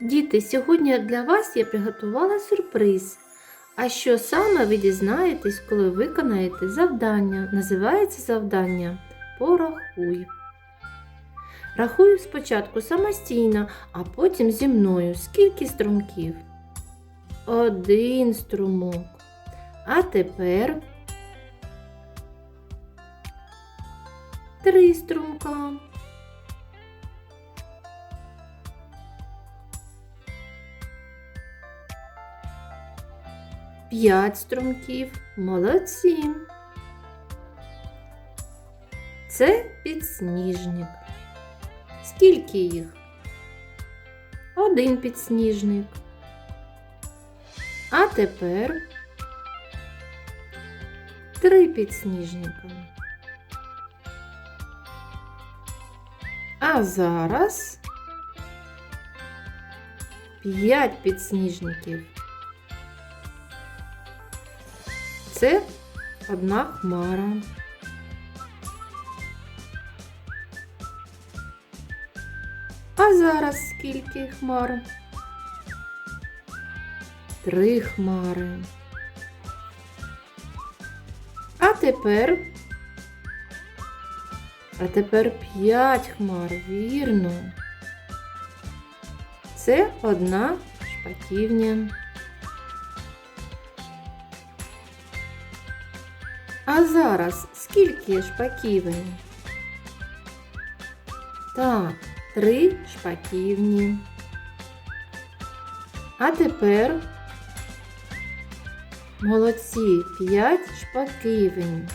Діти, сьогодні для вас я приготувала сюрприз. А що саме ви дізнаєтесь, коли виконаєте завдання? Називається завдання Порахуй. Рахую спочатку самостійно, а потім зі мною. Скільки струмків? Один струмок. А тепер три струмка. П'ять струмків. Молодці. Це підсніжник. Скільки їх? Один підсніжник. А тепер три підсніжника. А зараз п'ять підсніжників. Це одна хмара. А зараз скільки хмар? Три хмари. А тепер. А тепер п'ять хмар, вірно. Це одна шпаківня. А зараз скільки шпаківень? Так, три шпаківні. А тепер молодці, п'ять шпаківень.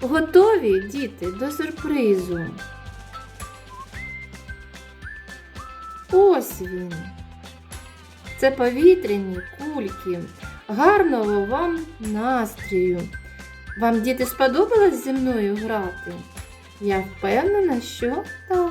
Готові, діти, до сюрпризу. Ось він. Це повітряні кульки. Гарного вам настрію. Вам, діти, сподобалось зі мною грати? Я впевнена, що так.